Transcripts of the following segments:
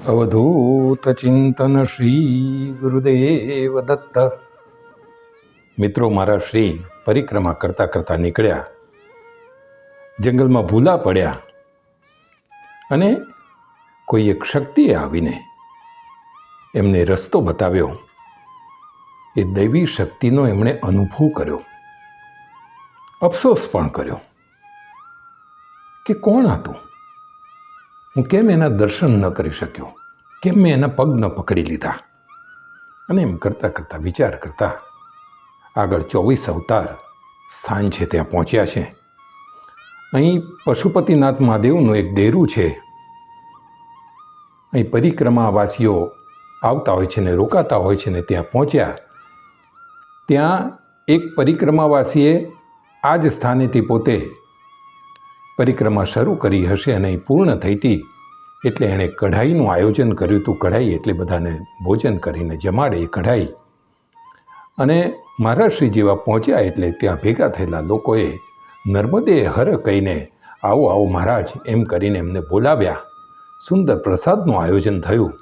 અવધૂત ચિંતન શ્રી ગુરુદેવ દત્ત મિત્રો મારા શ્રી પરિક્રમા કરતા કરતા નીકળ્યા જંગલમાં ભૂલા પડ્યા અને કોઈ એક શક્તિએ આવીને એમને રસ્તો બતાવ્યો એ દૈવી શક્તિનો એમણે અનુભવ કર્યો અફસોસ પણ કર્યો કે કોણ હતું હું કેમ એના દર્શન ન કરી શક્યો? કેમ મેં એના પગ ન પકડી લીધા? અને એમ કરતાં કરતાં, વિચાર કરતા, આગળ ચોવીસ અવતાર સ્થાન છે, ત્યાં પહોંચ્યા છે. અહીં પશુપતિનાથ મહાદેવનું એક ડેરું છે. અહીં પરિક્રમાવાસીઓ આવતા હોય છે ને રોકાતા હોય છે ને ત્યાં પહોંચ્યા. ત્યાં એક પરિક્રમાવાસીએ આ જ સ્થાનેથી પોતે પરિક્રમા શરૂ કરી હશે અને એ પૂર્ણ થઈ હતી એટલે એણે કઢાઈનું આયોજન કર્યું હતું. કઢાઈ એટલે બધાને ભોજન કરીને જમાડે એ કઢાઈ. અને મહારાષ્ટ્રી જેવા પહોંચ્યા એટલે ત્યાં ભેગા થયેલા લોકોએ નર્મદે હર કહીને, આવો આવો મહારાજ, એમ કરીને એમને બોલાવ્યા. સુંદર પ્રસાદનું આયોજન થયું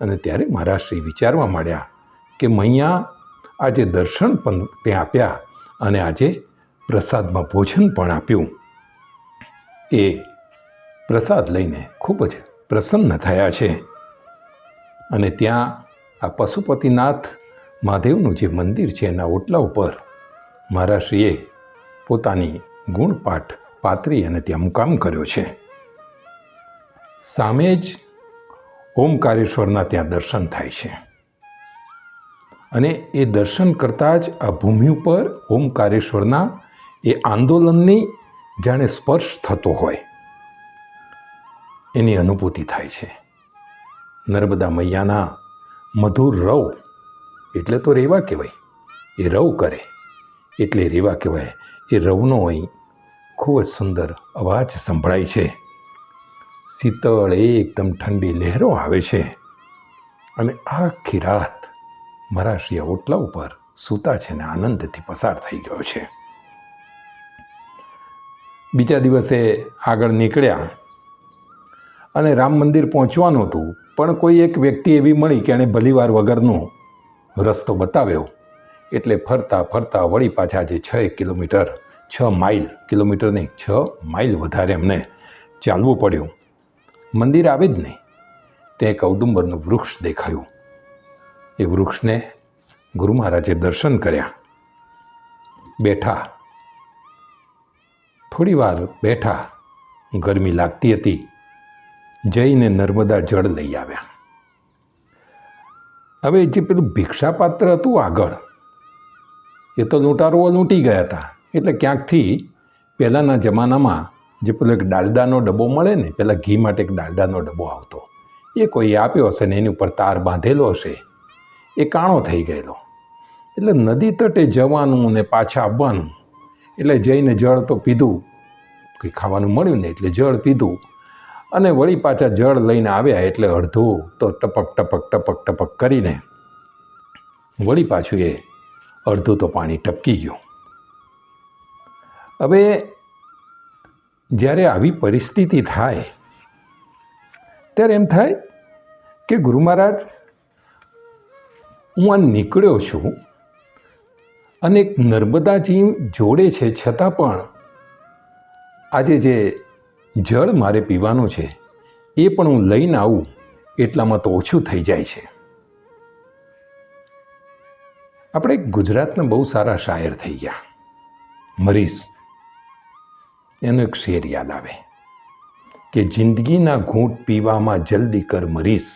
અને ત્યારે મહારાજશ્રી વિચારવા માંડ્યા કે મૈયા આજે દર્શન પણ ત્યાં આપ્યા અને આજે પ્રસાદમાં ભોજન પણ આપ્યું. એ પ્રસાદ લઈને ખૂબ જ પ્રસન્ન થયા છે. અને ત્યાં આ પશુપતિનાથ મહાદેવનું જે મંદિર છે એના ઓટલા ઉપર મહારાશ્રીએ પોતાની ગુણપાઠ પાથરી અને ત્યાં મુકામ કર્યો છે. સામે જ ઓમકારેશ્વરના ત્યાં દર્શન થાય છે. અને એ દર્શન કરતાં જ આ ભૂમિ ઉપર ઓમકારેશ્વરના એ આંદોલનની જાણે સ્પર્શ થતો હોય. એની અનુભૂતિ થાય છે. નર્મદા મૈયાના મધુર રવ, એટલે તો રેવા કહેવાય, એ રવ કરે. એટલે રેવા કહેવાય, એ રવનો અહીં ખૂબ જ સુંદર અવાજ સંભળાય છે. શીતળ એકદમ ઠંડી લહેરો આવે છે. અને આખી રાત મારા શ્રી ઓટલા ઉપર સૂતા છે ને આનંદથી પસાર થઈ ગયો છે. બીજા દિવસે આગળ નીકળ્યા અને રામ મંદિર પહોંચવાનું હતું, પણ કોઈ એક વ્યક્તિ એવી મળી કે એણે ભલીવાર વગરનો રસ્તો બતાવ્યો. એટલે ફરતા ફરતા વળી પાછા જે છ કિલોમીટર, છ માઇલ, કિલોમીટર નહીં, છ માઇલ વધારે એમને ચાલવું પડ્યું. મંદિર આવે જ નહીં. તે એક ઔદુંબરનું વૃક્ષ દેખાયું. એ વૃક્ષને ગુરુ મહારાજે દર્શન કર્યા. બેઠા થોડી વાર બેઠા ગરમી લાગતી હતી. જઈને નર્મદા જળ લઈ આવ્યા. હવે જે પેલું ભિક્ષાપાત્ર હતું આગળ, એ તો લૂંટારુઓ લૂંટી ગયા હતા. એટલે ક્યાંકથી પહેલાંના જમાનામાં જે પેલો એક ડાલડાનો ડબ્બો મળે ને પહેલાં ઘી માટે એક ડાલડાનો ડબ્બો આવતો, એ કોઈ આપ્યો હશે ને એની ઉપર તાર બાંધેલો હશે, એ કાણો થઈ ગયેલો. એટલે નદી તટે જવાનું ને પાછા આવવાનું એટલે જઈને જળ તો પીધું. કંઈ ખાવાનું મળ્યું નહીં એટલે જળ પીધું. અને વળી પાછા જળ લઈને આવ્યા એટલે અડધું તો ટપક ટપક ટપક ટપક કરીને વળી પાછું એ અડધું તો પાણી ટપકી ગયું. હવે જ્યારે આવી પરિસ્થિતિ થાય, ત્યારે એમ થાય કે ગુરુ મહારાજ, હું આ નીકળ્યો છું અને નર્મદાજી જોડે છે છતાં પણ આજે જે જળ મારે પીવાનું છે, એ પણ હું લઈને આવું, એટલામાં તો ઓછું થઈ જાય છે. આપણે ગુજરાતના બહુ સારા શાયર થઈ ગયા. મરીશ એનો એક શેર યાદ આવે કે જિંદગીના ઘૂંટ પીવામાં જલ્દી કર મરીશ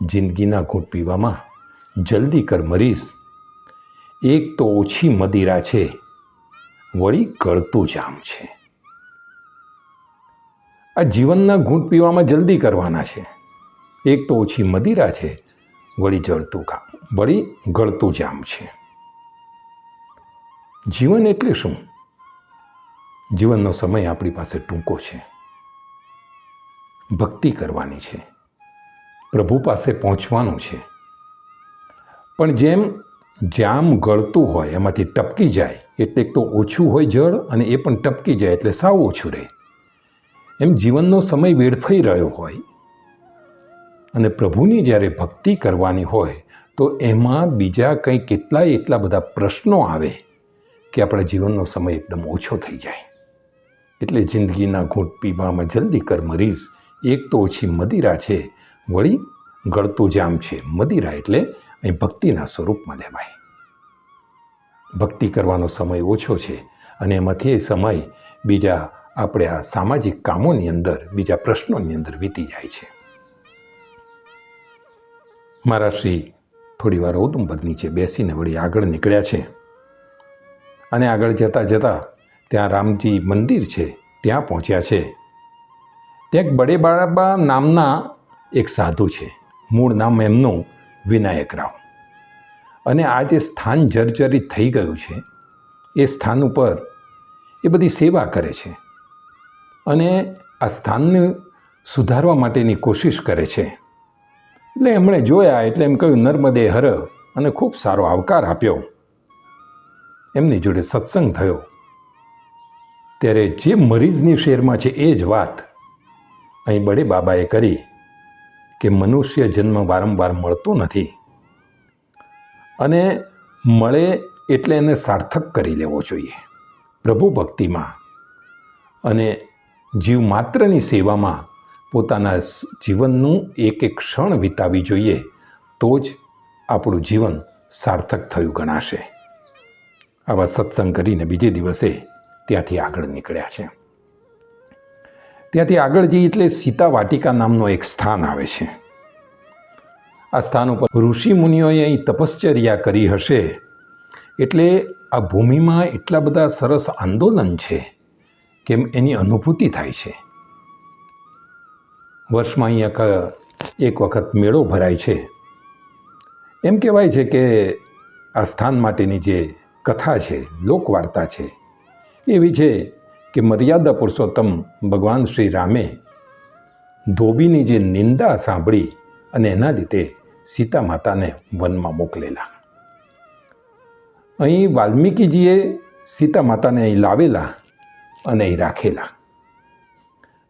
જિંદગીના ઘૂંટ પીવામાં જલ્દી કર મરીશ એક તો ઓછી મદિરા છે, વળી ગળતું જામ છે. આ જીવનના ઘૂંટ પીવામાં જલ્દી કરવાના છે. એક તો ઓછી મદિરા છે, વળી જળતું કામ વળી ગળતું જામ છે. જીવન એટલે શું? જીવનનો સમય આપણી પાસે ટૂંકો છે. ભક્તિ કરવાની છે. પ્રભુ પાસે પહોંચવાનું છે. પણ જેમ જામ ગળતું હોય, એમાંથી ટપકી જાય. એટલે એક તો ઓછું હોય જળ અને એ પણ ટપકી જાય, એટલે સાવ ઓછું રહે. એમ જીવનનો સમય વેડફાઈ રહ્યો હોય અને પ્રભુની જ્યારે ભક્તિ કરવાની હોય, તો એમાં બીજા કંઈ કેટલાય એટલા બધા પ્રશ્નો આવે કે આપણા જીવનનો સમય એકદમ ઓછો થઈ જાય. એટલે જિંદગીના ઘૂંટ પીવામાં જલ્દી કર મરીઝ એક તો ઓછી મદિરા છે. વળી ગળતું જામ છે, મદિરા એટલે અહીં ભક્તિના સ્વરૂપમાં લેવાય. ભક્તિ કરવાનો સમય ઓછો છે અને એમાંથી એ સમય બીજા આપણે આ સામાજિક કામોની અંદર, બીજા પ્રશ્નોની અંદર વીતી જાય છે. મારા શ્રી થોડી વાર ઔદુંબર નીચે બેસીને વળી આગળ નીકળ્યા છે. અને આગળ જતાં જતાં ત્યાં રામજી મંદિર છે, ત્યાં પહોંચ્યા છે. ત્યાં એક બડે બાળાબા નામના એક સાધુ છે. મૂળ નામ એમનું વિનાયક રાવ. અને આ જે સ્થાન જર્જરિત થઈ ગયું છે, એ સ્થાન ઉપર એ બધી સેવા કરે છે. અને આ સ્થાનને સુધારવા માટેની કોશિશ કરે છે. એટલે એમણે જોયા, એટલે એમ કહ્યું, નર્મદે હર અને ખૂબ સારો આવકાર આપ્યો. એમની જોડે સત્સંગ થયો. ત્યારે જે મરીઝની શેરમાં છે એ જ વાત અહીં બડે બાબાએ કરી. કે મનુષ્ય જન્મ વારંવાર મળતો નથી. અને મળે એટલે એને સાર્થક કરી લેવો જોઈએ. પ્રભુ ભક્તિમાં અને જીવ માત્રની સેવામાં પોતાના જીવનનું એક એક ક્ષણ વિતાવી જોઈએ, તો જ આપણું જીવન સાર્થક થયું ગણાશે. આવા સત્સંગ કરીને બીજે દિવસે ત્યાંથી આગળ નીકળ્યા છે. ત્યાંથી આગળ જઈએ એટલે સીતા વાટિકા નામનું એક સ્થાન આવે છે. આ સ્થાન ઉપર ઋષિ મુનિઓએ અહીં તપશ્ચર્યા કરી હશે. એટલે આ ભૂમિમાં એટલા બધા સરસ આંદોલન છે કે એની અનુભૂતિ થાય છે. વર્ષમાં અહીંયા એક વખત મેળો ભરાય છે. એમ કહેવાય છે કે આ સ્થાન માટેની જે કથા છે, લોકવાર્તા છે, એવી છે કે મર્યાદા પુરુષોત્તમ ભગવાન શ્રી રામે ધોબીની જે નિંદા સાંભળી અને એના લીધે સીતા માતાને વનમાં મોકલેલા. અહીં વાલ્મીકીજીએ સીતા માતાને અહીં લાવેલા અને અહીં રાખેલા.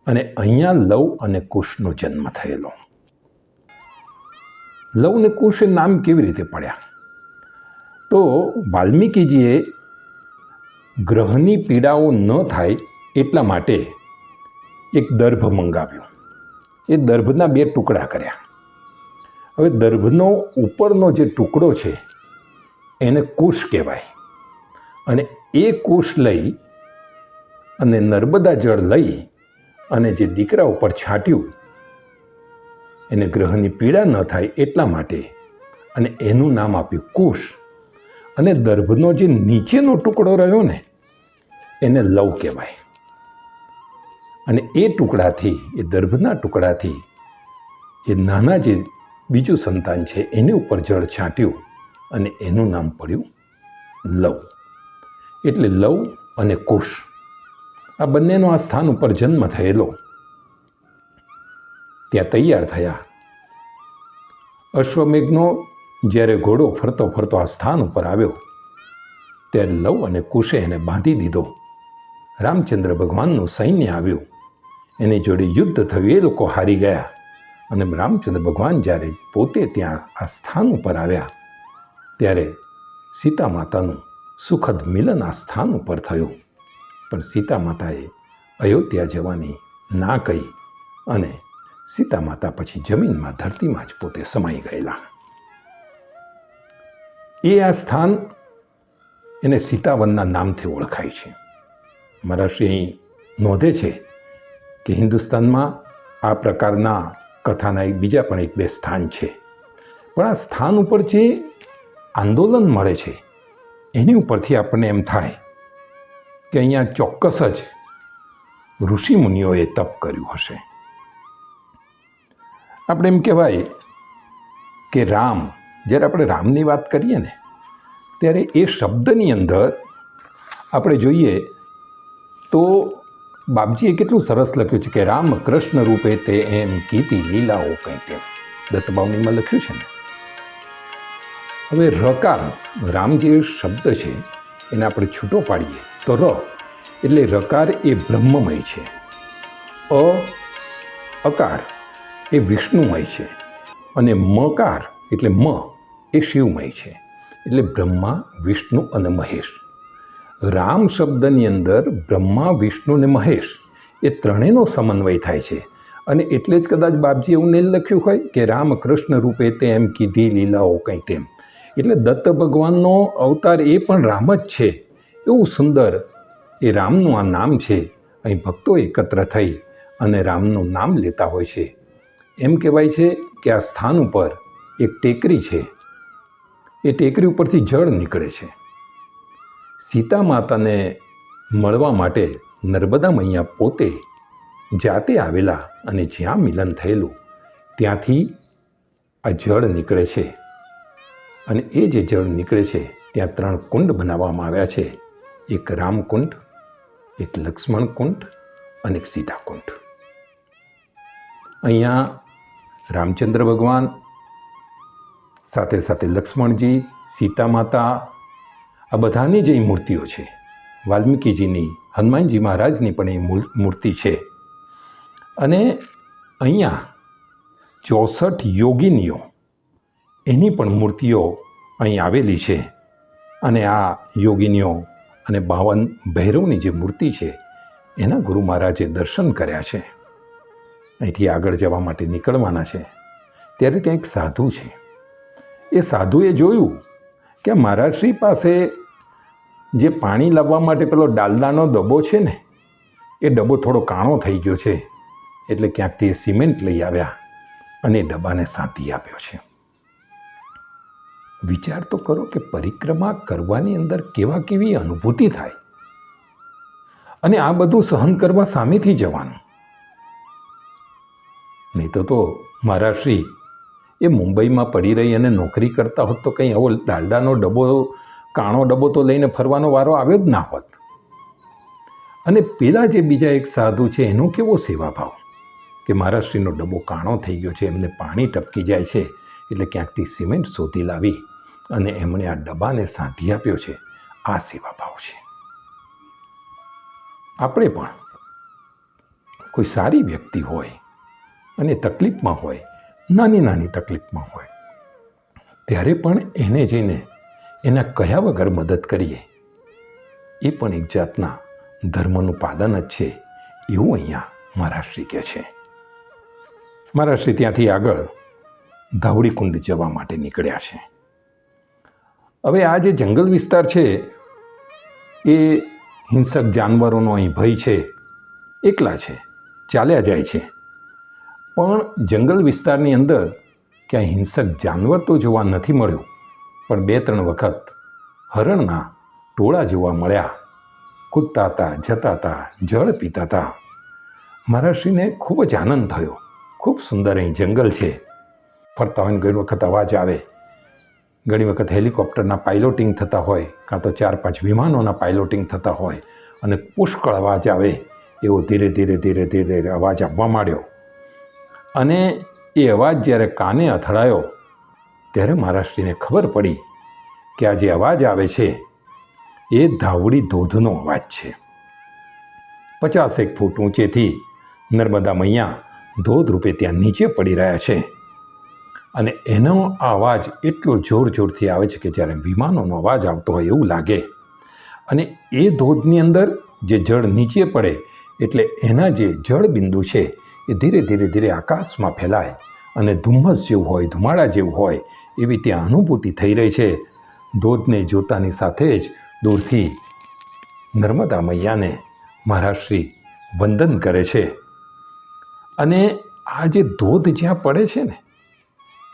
અને અહીંયા લવ અને કુશનો જન્મ થયેલો. લવ અને કુશ નામ કેવી રીતે પડ્યા? તો વાલ્મીકીજીએ ગ્રહની પીડાઓ ન થાય એટલા માટે એક દર્ભ મંગાવ્યો. એ દર્ભના બે ટુકડા કર્યા. હવે દર્ભનો ઉપરનો જે ટુકડો છે, એને કુશ કહેવાય. અને એ કુશ લઈ અને નર્મદા જળ લઈ અને જે દીકરા ઉપર છાંટ્યું, એને ગ્રહની પીડા ન થાય એટલા માટે અને એનું નામ આપ્યું કુશ. અને દર્ભનો જે નીચેનો ટુકડો રહ્યો ને એને લવ કહેવાય. અને એ ટુકડાથી, એ દર્ભના ટુકડાથી, એ નાના જે બીજું સંતાન છે, એની ઉપર જળ છાંટ્યું અને એનું નામ પડ્યું લવ. એટલે લવ અને કુશ આ બંનેનો આ સ્થાન ઉપર જન્મ થયેલો. ત્યાં તૈયાર થયા. અશ્વમેઘનો જ્યારે ઘોડો ફરતો ફરતો આ સ્થાન ઉપર આવ્યો, ત્યારે લવ અને કુશે એને બાંધી દીધો. રામચંદ્ર ભગવાનનું સૈન્ય આવ્યું. એની જોડે યુદ્ધ થયું, એ લોકો હારી ગયા. અને રામચંદ્ર ભગવાન જ્યારે પોતે ત્યાં આ સ્થાન ઉપર આવ્યા, ત્યારે સીતા માતાનું સુખદ મિલન આ સ્થાન ઉપર થયું. પણ સીતા માતાએ અયોધ્યા જવાની ના કહી અને સીતા માતા પછી જમીનમાં ધરતીમાં જ પોતે સમાઈ ગયેલા. એ આ સ્થાન એને સીતાવનના નામથી ઓળખાય છે. મહારાષ્ટ્રી અહીં નોંધે છે કે હિન્દુસ્તાનમાં આ પ્રકારના કથાના એક બીજા પણ એક બે સ્થાન છે. પણ આ સ્થાન ઉપર જે આંદોલન મળે છે, એની ઉપરથી આપણને એમ થાય કે અહીંયા ચોક્કસ જ ઋષિમુનિઓએ તપ કર્યું હશે. આપણે એમ કહેવાય કે રામ, જ્યારે આપણે રામની વાત કરીએ ને, ત્યારે એ શબ્દની અંદર આપણે જોઈએ તો બાપજીએ કેટલું સરસ લખ્યું છે કે રામ કૃષ્ણ રૂપે તે એમ કીધી લીલાઓ કંઈ તેમ. દત્તબાવનીમાં લખ્યું છે ને? હવે રકાર રામ જે શબ્દ છે, એને આપણે છૂટો પાડીએ તો ર, એટલે રકાર એ બ્રહ્મમય છે. અ, અકાર એ વિષ્ણુમય છે. અને મકાર, એટલે મ, એ શિવમય છે. એટલે બ્રહ્મા, વિષ્ણુ અને મહેશ. રામ શબ્દની અંદર બ્રહ્મા, વિષ્ણુ અને મહેશ એ ત્રણેયનો સમન્વય થાય છે. અને એટલે જ કદાચ બાપજી એવું નહીં લખ્યું હોય કે રામ કૃષ્ણ રૂપે તેમ કીધી લીલાઓ કંઈ તેમ. એટલે દત્ત ભગવાનનો અવતાર એ પણ રામ જ છે. એવું સુંદર એ રામનું આ નામ છે. અહીં ભક્તો એકત્ર થઈ અને રામનું નામ લેતા હોય છે. એમ કહેવાય છે કે આ સ્થાન ઉપર એક ટેકરી છે. એ ટેકરી ઉપરથી જળ નીકળે છે. સીતા માતાને મળવા માટે નર્મદા મૈયા પોતે જાતે આવેલા અને જ્યાં મિલન થયેલું, ત્યાંથી આ જળ નીકળે છે. અને એ જે જળ નીકળે છે, ત્યાં ત્રણ કુંડ બનાવવામાં આવ્યા છે. એક રામકુંડ, એક લક્ષ્મણ કુંડ અને એક સીતા કુંડ અહીંયા રામચંદ્ર ભગવાન, સાથે સાથે લક્ષ્મણજી સીતા માતા આ બધાની જે મૂર્તિઓ છે. વાલ્મીકીજીની, હનુમાનજી મહારાજની પણ એ મૂર્તિ છે. અને અહીંયા ચોસઠ યોગિનીઓ, એની પણ મૂર્તિઓ અહીં આવેલી છે. અને આ યોગિનીઓ અને બાવન ભૈરવની જે મૂર્તિ છે, એના ગુરુ મહારાજે દર્શન કર્યા છે. અહીંથી આગળ જવા માટે નીકળવાના છે. ત્યારે ત્યાં એક સાધુ છે. એ સાધુએ જોયું કે મહારાજશ્રી પાસે જે પાણી લાવવા માટે પેલો ડાલડાનો ડબ્બો છે ને, એ ડબ્બો થોડો કાણો થઈ ગયો છે, એટલે ક્યાંકથી એ સિમેન્ટ લઈ આવ્યા અને ડબ્બાને સાંતી આપ્યો છે. વિચાર તો કરો કે પરિક્રમા કરવાની અંદર કેવા કેવી અનુભૂતિ થાય. અને આ બધું સહન કરવા સામેથી જવાનું. નહીં તો તો મહારાજશ્રી એ મુંબઈમાં પડી રહી અને નોકરી કરતા હોત તો કંઈ આવો ડાલડાનો ડબ્બો કાણો ડબ્બો તો લઈને ફરવાનો વારો આવ્યો જ ના હોત. અને પેલા જે બીજા એક સાધુ છે, એનો કેવો સેવાભાવ? કે મહારાષ્ટ્રીનો ડબ્બો કાણો થઈ ગયો છે, એમને પાણી ટપકી જાય છે, એટલે ક્યાંકથી સિમેન્ટ શોધી લાવી અને એમણે આ ડબ્બાને સાંધી આપ્યો છે. આ સેવાભાવ છે. આપણે પણ કોઈ સારી વ્યક્તિ હોય અને તકલીફમાં હોય નાની નાની તકલીફમાં હોય, ત્યારે પણ એને જઈને એના કયા વગર મદદ કરીએ? એ પણ એક જાતના ધર્મનું પાલન જ છે એવું અહીંયા મહારાષ્ટ્રી કહે છે. મહારાષ્ટ્રી ત્યાંથી આગળ ધાવડી કુંડ જવા માટે નીકળ્યા છે. હવે આ જે જંગલ વિસ્તાર છે, એ હિંસક જાનવરોનો અહીં ભય છે, એકલા છે, ચાલ્યા જાય છે. પણ જંગલ વિસ્તારની અંદર ક્યાંય હિંસક જાનવર તો જોવા નથી મળ્યું. પણ બે ત્રણ વખત હરણના ટોળા જોવા મળ્યા. કૂદતા હતા જતા હતા જળ પીતા હતા મહારાષ્ટ્રીને ખૂબ જ આનંદ થયો. ખૂબ સુંદર અહીં જંગલ છે. ફરતા હોય ઘણી વખત અવાજ આવે. ઘણી વખત હેલિકોપ્ટરના પાઇલોટિંગ થતા હોય, કાં તો ચાર પાંચ વિમાનોના પાઇલોટિંગ થતા હોય અને પુષ્કળ અવાજ આવે એવો ધીરે ધીરે ધીરે ધીરે ધીરે અવાજ આવવા માંડ્યો. અને એ અવાજ જ્યારે કાને અથડાયો ત્યારે મહારાષ્ટ્રીને ખબર પડી કે આ જે અવાજ આવે છે, એ ધાવડી ધોધનો અવાજ છે. પચાસેક ફૂટ ઊંચેથી નર્મદા મૈયા ધોધ રૂપે ત્યાં નીચે પડી રહ્યા છે અને એનો અવાજ એટલો જોર જોરથી આવે છે કે જ્યારે વિમાનોનો અવાજ આવતો હોય એવું લાગે. અને એ ધોધની અંદર જે જળ નીચે પડે, એટલે એના જે જળબિંદુ છે, એ ધીરે ધીરે ધીરે આકાશમાં ફેલાય અને ધુમ્મસ જેવું હોય, ધુમાડા જેવું હોય એવી ત્યાં અનુભૂતિ થઈ રહી છે. ધોધને જોતાની સાથે જ દૂરથી નર્મદા મૈયાને મહારાષ્ટ્રી વંદન કરે છે. અને આ જે ધોધ જ્યાં પડે છે ને,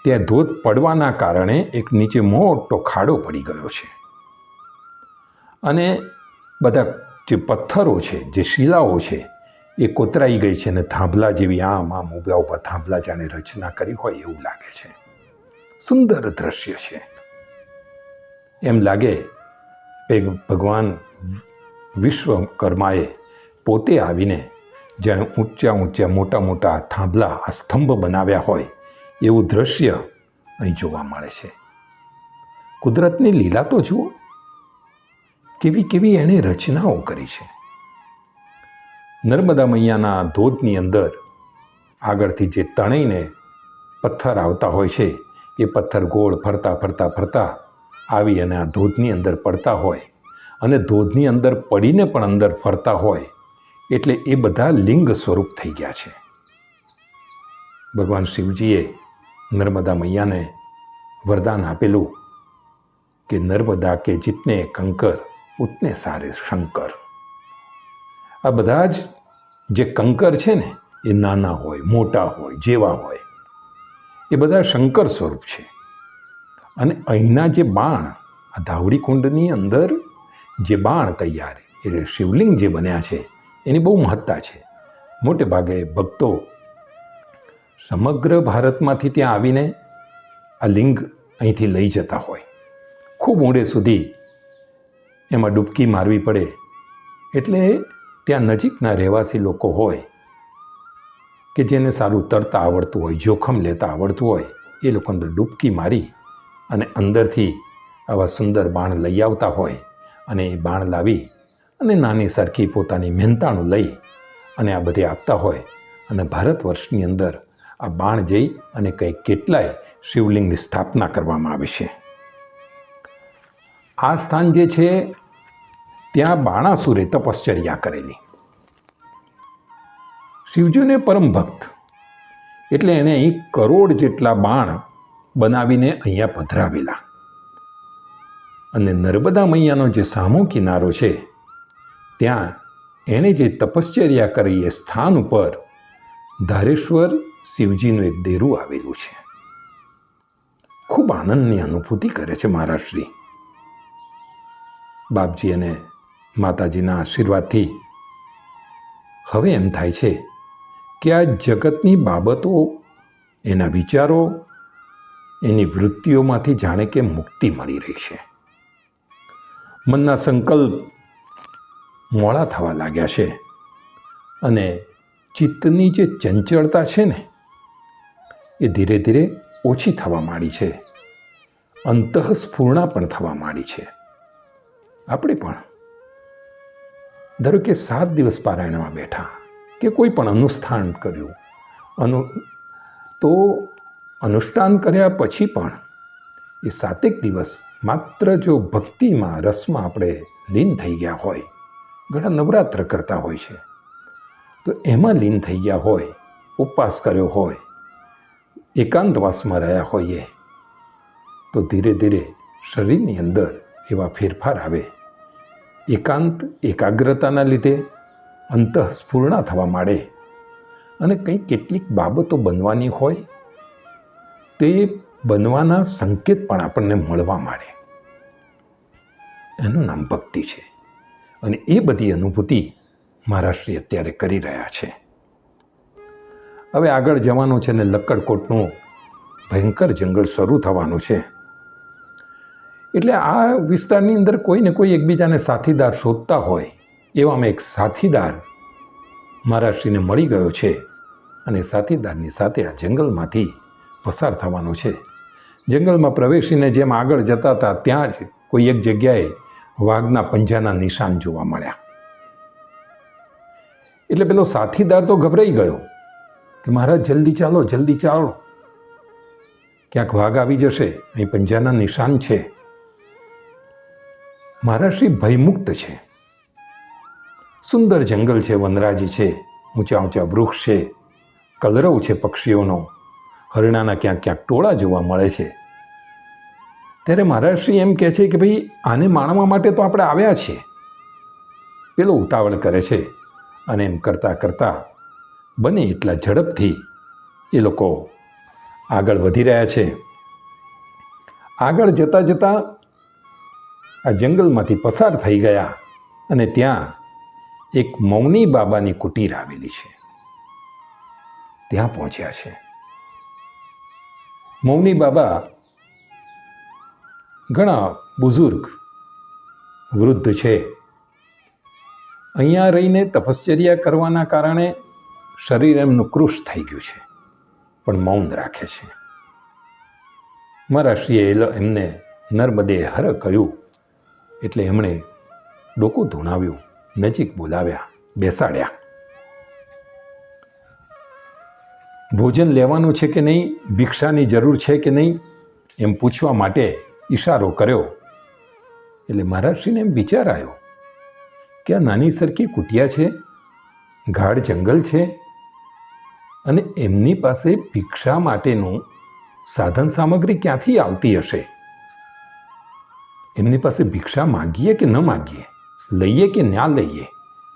ત્યાં ધોધ પડવાના કારણે એક નીચે મોટો ખાડો પડી ગયો છે. અને બધા જે પથ્થરો છે, જે શિલાઓ છે, એ કોતરાઈ ગઈ છે અને થાંભલા જેવી આમ આમ ઊભા ઊભા થાંભલા જાણે રચના કરી હોય એવું લાગે છે. સુંદર દ્રશ્ય છે. એમ લાગે કે ભગવાન વિશ્વકર્માએ પોતે આવીને જાણે ઊંચા ઊંચા મોટા મોટા થાંભલા આ સ્તંભ બનાવ્યા હોય એવું દ્રશ્ય અહીં જોવા મળે છે. કુદરતની લીલા તો જુઓ. કેવી કેવી એણે રચનાઓ કરી છે. નર્મદા મૈયાના ધોધની અંદર આગળથી જે તણીને પથ્થર આવતા હોય છે એ પથ્થર ગોળ ફરતા ફરતા ફરતા આવી અને આ ધોધની અંદર પડતા હોય અને ધોધની અંદર પડીને પણ અંદર ફરતા હોય એટલે એ બધા લિંગ સ્વરૂપ થઈ ગયા છે. ભગવાન શિવજીએ નર્મદા મૈયાને વરદાન આપેલું કે નર્મદા કે જીતને કંકર, ઉતને સારે શંકર. આ બધા જ જે કંકર છે ને, એ નાના હોય, મોટા હોય, જેવા હોય. એ બધા શંકર સ્વરૂપ છે. અને અહીંના જે બાણ, આ ધાવડી કુંડની અંદર જે બાણ તૈયાર એટલે શિવલિંગ જે બન્યા છે, એની બહુ મહત્તા છે. મોટે ભાગે ભક્તો સમગ્ર ભારતમાંથી ત્યાં આવીને આ લિંગ અહીંથી લઈ જતા હોય. ખૂબ ઊંડે સુધી એમાં ડૂબકી મારવી પડે. એટલે ત્યાં નજીકના રહેવાસી લોકો હોય કે જેને સારું તરતા આવડતું હોય, જોખમ લેતા આવડતું હોય, એ લોકો અંદર ડૂબકી મારી અને અંદરથી આવા સુંદર બાણ લઈ આવતા હોય અને એ બાણ લાવી અને નાની સરખી પોતાની મહેનતાણું લઈ અને આ બધે આપતા હોય. અને ભારત વર્ષની અંદર આ બાણ જઈ અને કંઈક કેટલાય શિવલિંગની સ્થાપના કરવામાં આવે છે. આ સ્થાન જે છે, ત્યાં બાણાસુરે તપશ્ચર્યા કરેલી. શિવજીને પરમ ભક્ત. એટલે એણે અહીં કરોડ જેટલા બાણ બનાવીને અહીંયા પધરાવેલા. અને નર્મદા મૈયાનો જે સામો કિનારો છે, ત્યાં એણે જે તપશ્ચર્યા કરી એ સ્થાન ઉપર ધારેશ્વર શિવજીનું એક ડેરું આવેલું છે. ખૂબ આનંદની અનુભૂતિ કરે છે મહારાજશ્રી બાપજી અને માતાજીના આશીર્વાદથી હવે એમ થાય છે કે આ જગતની બાબતો, એના વિચારો, એની વૃત્તિઓમાંથી જાણે કે મુક્તિ મળી રહી છે. મનના સંકલ્પ મોડા થવા લાગ્યા છે અને ચિત્તની જે ચંચળતા છે ને, એ ધીરે ધીરે ઓછી થવા માંડી છે. અંતઃસ્ફૂર્ણા પણ થવા માંડી છે. આપણે પણ, ધારો કે સાત દિવસ પારાયણમાં બેઠા. કે કોઈ પણ અનુષ્ઠાન કર્યું. અનુ, તો અનુષ્ઠાન કર્યા પછી પણ એ સાતેક દિવસ માત્ર જો ભક્તિમાં, રસમાં આપણે લીન થઈ ગયા હોય, ઘણા નવરાત્ર કરતા હોય છે, તો એમાં લીન થઈ ગયા હોય, ઉપવાસ કર્યો હોય, એકાંતવાસમાં રહ્યા હોઈએ, તો ધીરે ધીરે શરીરની અંદર એવા ફેરફાર આવે. એકાંત, એકાગ્રતાના લીધે અંતઃસ્ફૂર્ણા થવા માંડે. અને કંઈ કેટલીક બાબતો બનવાની હોય, તે બનવાના સંકેત પણ આપણને મળવા માંડે. એનું નામ ભક્તિ છે. અને એ બધી અનુભૂતિ મહારાષ્ટ્રી અત્યારે કરી રહ્યા છે. હવે આગળ જવાનું છે ને લક્કડકોટનું ભયંકર જંગલ શરૂ થવાનું છે. એટલે આ વિસ્તારની અંદર કોઈ ને કોઈ એકબીજાને સાથીદાર શોધતા હોય એવામાં એક સાથીદાર મહારાષ્ટ્રીને મળી ગયો છે અને સાથીદારની સાથે આ જંગલમાંથી પસાર થવાનું છે. જંગલમાં પ્રવેશીને જેમ આગળ જતા હતા, ત્યાં જ કોઈ એક જગ્યાએ વાઘના પંજાના નિશાન જોવા મળ્યા. એટલે પેલો સાથીદાર તો ગભરાઈ ગયો કે મહારાજ, જલ્દી ચાલો જલ્દી ચાલો. ક્યાંક વાઘ આવી જશે, અહીં પંજાના નિશાન છે. મહારાષ્ટ્રી ભયમુક્ત છે. સુંદર જંગલ છે, વનરાજી છે, ઊંચા ઊંચા વૃક્ષ છે, કલરવ છે પક્ષીઓનો. હરણાના ક્યાંક ક્યાંક ટોળા જોવા મળે છે. ત્યારે મહારાષ્ટ્રી એમ કહે છે કે ભાઈ, આને માણવા માટે તો આપણે આવ્યા છીએ. પેલો ઉતાવળ કરે છે અને એમ કરતાં કરતાં બને એટલા ઝડપથી એ લોકો આગળ વધી રહ્યા છે. આગળ જતાં જતાં આ જંગલમાંથી પસાર થઈ ગયા અને ત્યાં એક મૌની બાબાની કુટીર આવેલી છે. ત્યાં પહોંચ્યા છે. મૌની બાબા ઘણા બુઝુર્ગ, વૃદ્ધ છે. અહીંયા રહીને તપશ્ચર્યા કરવાના કારણે શરીર એમનું કૃશ થઈ ગયું છે, પણ મૌન રાખે છે. મારા શ્રીએ એમને નર્મદે હર કહ્યું, એટલે એમણે ડોકું ધૂણાવ્યું. નજીક બોલાવ્યા, બેસાડ્યા. ભોજન લેવાનું છે કે નહીં, ભિક્ષાની જરૂર છે કે નહીં, એમ પૂછવા માટે ઈશારો કર્યો. એટલે મહારાજશ્રીને એમ વિચાર આવ્યો કે આ નાની સરખી કુટિયા છે, ગાઢ જંગલ છે અને એમની પાસે ભિક્ષા માટેનું સાધન સામગ્રી ક્યાંથી આવતી હશે? એમની પાસે ભિક્ષા માગીએ કે ન માગીએ? લઈએ કે ના લઈએ?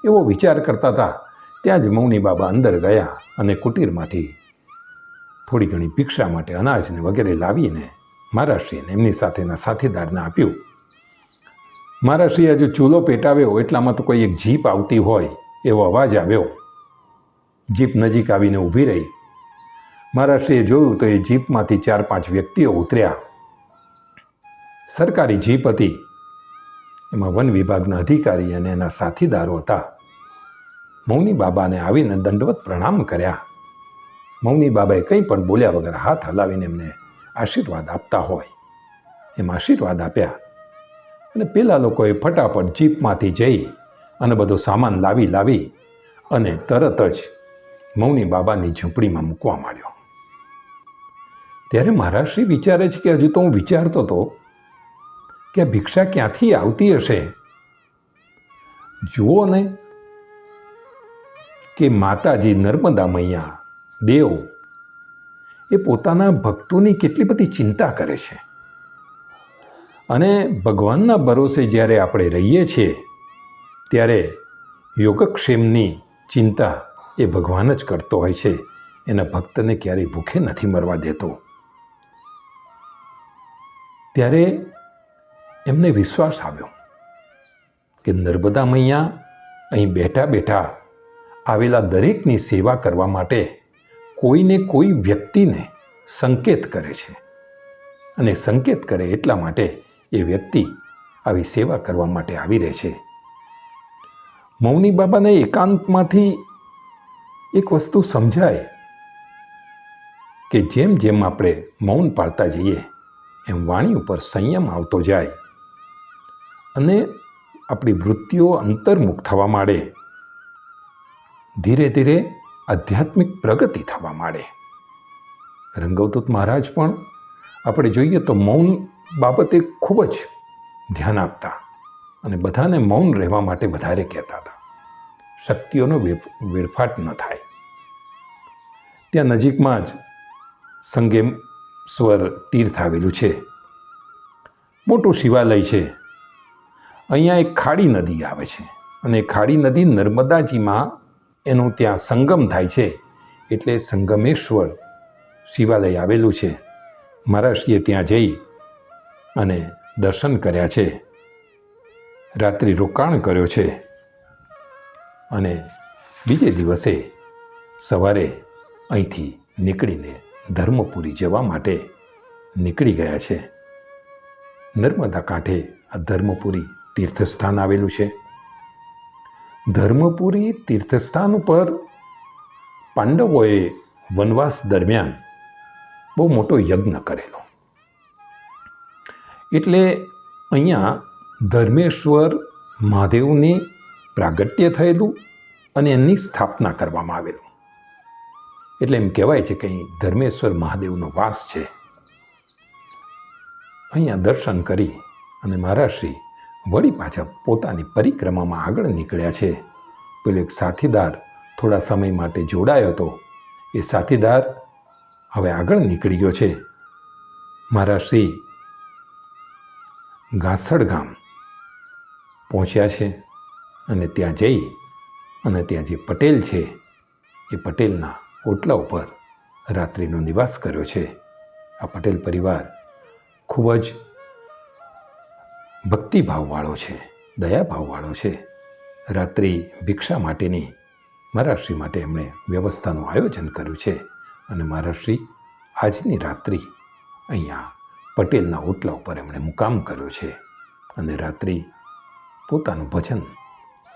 એવો વિચાર કરતા હતા. ત્યાં જ મૌની બાબા અંદર ગયા અને કુટીરમાંથી થોડી ઘણી ભિક્ષા માટે અનાજને વગેરે લાવીને મહારાષ્ટ્રીયને એમની સાથેના સાથીદારને આપ્યું. મહારાષ્ટ્રીએ હજુ ચૂલો પેટાવ્યો, એટલામાં તો કોઈ એક જીપ આવતી હોય, એવો અવાજ આવ્યો. જીપ નજીક આવીને ઊભી રહી. મહારાષ્ટ્રીએ જોયું તો એ જીપમાંથી ચાર પાંચ વ્યક્તિઓ ઉતર્યા. સરકારી જીપ હતી. એમાં વન વિભાગના અધિકારી અને એના સાથીદારો હતા. મૌની બાબાને આવીને દંડવત પ્રણામ કર્યા. મૌની બાબાએ કંઈ પણ બોલ્યા વગર હાથ હલાવીને એમને આશીર્વાદ આપતા હોય. એમ આશીર્વાદ આપ્યા. અને પેલા લોકોએ ફટાફટ જીપમાંથી જઈ અને બધો સામાન લાવી લાવી અને તરત જ મૌની બાબાની ઝૂંપડીમાં મૂકવા માંડ્યો. ત્યારે મહારાષ્ટ્રી વિચારે છે કે હજુ તો હું વિચારતો હતો કે ભિક્ષા ક્યાંથી આવતી હશે? જુઓ ને કે માતાજી નર્મદા મૈયા, દેવ, એ પોતાના ભક્તોની કેટલી બધી ચિંતા કરે છે. અને ભગવાનના ભરોસે જ્યારે આપણે રહીએ છીએ, ત્યારે યોગક્ષેમની ચિંતા એ ભગવાન જ કરતો હોય છે. એના ભક્તને ક્યારેય ભૂખે નથી મરવા દેતો. ત્યારે એમને વિશ્વાસ આવ્યો કે નર્મદા મૈયા અહીં બેઠા બેઠા આવેલા દરેકની સેવા કરવા માટે કોઈને કોઈ વ્યક્તિને સંકેત કરે છે. અને સંકેત કરે એટલા માટે એ વ્યક્તિ આવી સેવા કરવા માટે આવી રહે છે. મૌની બાબાને એકાંતમાંથી એક વસ્તુ સમજાય કે જેમ જેમ આપણે મૌન પાળતા જઈએ, એમ વાણી ઉપર સંયમ આવતો જાય અને આપણી વૃત્તિઓ અંતર્મુખ થવા માંડે. ધીરે ધીરે આધ્યાત્મિક પ્રગતિ થવા માંડે. રંગવતૂત મહારાજ પણ આપણે જોઈએ તો મૌન બાબતે ખૂબ જ ધ્યાન આપતા અને બધાને મૌન રહેવા માટે વધારે કહેતા હતા. શક્તિઓનો વેડફાટ ન થાય. ત્યાં નજીકમાં જ સંગેશ્વર તીર્થ આવેલું છે. મોટું શિવાલય છે. અહીંયા એક ખાડી નદી આવે છે. અને ખાડી નદી નર્મદાજીમાં એનું ત્યાં સંગમ થાય છે. એટલે સંગમેશ્વર શિવાલય આવેલું છે. મહારાષ્ટ્રીએ ત્યાં જઈ અને દર્શન કર્યા છે. રાત્રિ રોકાણ કર્યો છે. અને બીજે દિવસે સવારે અહીંથી નીકળીને ધર્મપુરી જવા માટે નીકળી ગયા છે. નર્મદા કાંઠે આ ધર્મપુરી તીર્થસ્થાન આવેલું છે. ધર્મપુરી તીર્થસ્થાન ઉપર પાંડવોએ વનવાસ દરમિયાન બહુ મોટો યજ્ઞ કરેલો. એટલે અહીંયા ધર્મેશ્વર મહાદેવની પ્રાગટ્ય થયેલું અને એમની સ્થાપના કરવામાં આવેલું. એટલે એમ કહેવાય છે કે અહીં ધર્મેશ્વર મહાદેવનો વાસ છે. અહીંયા દર્શન કરી અને મહારાજશ્રી વળી પાછા પોતાની પરિક્રમામાં આગળ નીકળ્યા છે. પેલો એક સાથીદાર થોડા સમય માટે જોડાયો હતો. એ સાથીદાર હવે આગળ નીકળી ગયો છે. મારા શ્રી ઘાસડ ગામ પહોંચ્યા છે અને ત્યાં જઈ અને ત્યાં જે પટેલ છે એ પટેલના ઓટલા ઉપર રાત્રિનો નિવાસ કર્યો છે. આ પટેલ પરિવાર ખૂબ જ ભક્તિભાવવાળો છે, દયાભાવવાળો છે. રાત્રિ ભિક્ષા માટેની મહારાષ્ટ્રી માટે એમણે વ્યવસ્થાનું આયોજન કર્યું છે અને મહારાષ્ટ્રી આજની રાત્રિ અહીંયા પટેલના ઓટલા ઉપર એમણે મુકામ કર્યો છે અને રાત્રિ પોતાનું ભજન,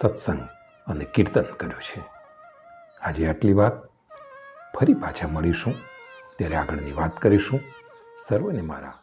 સત્સંગ અને કીર્તન કર્યું છે. આજે આટલી વાત ફરી પાછા મળીશું. ત્યારે આગળની વાત કરીશું. સર્વને મારા.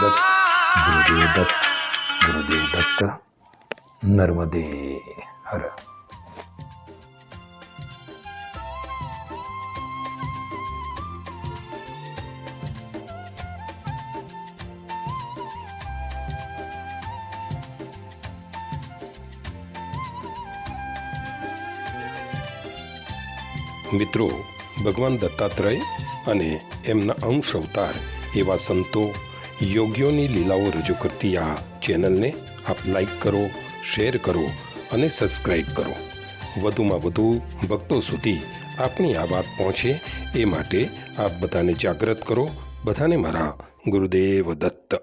દત્ત ગુરુદેવ દત્ત ગુરુદેવ દત્ત નર્મદે હર મિત્રો ભગવાન દત્તાત્રેય અને એમના અંશ અવતાર એવા સંતો યોગીઓની લીલાઓ રજૂ કરતી આ ચેનલને આપ લાઈક કરો, શેર કરો અને સબસ્ક્રાઈબ કરો. વધુમાં વધુ ભક્તો સુધી આપની આ વાત પહોંચે એ માટે આપ બધાને જાગૃત કરો. બધાને મારા ગુરુદેવ દત્ત.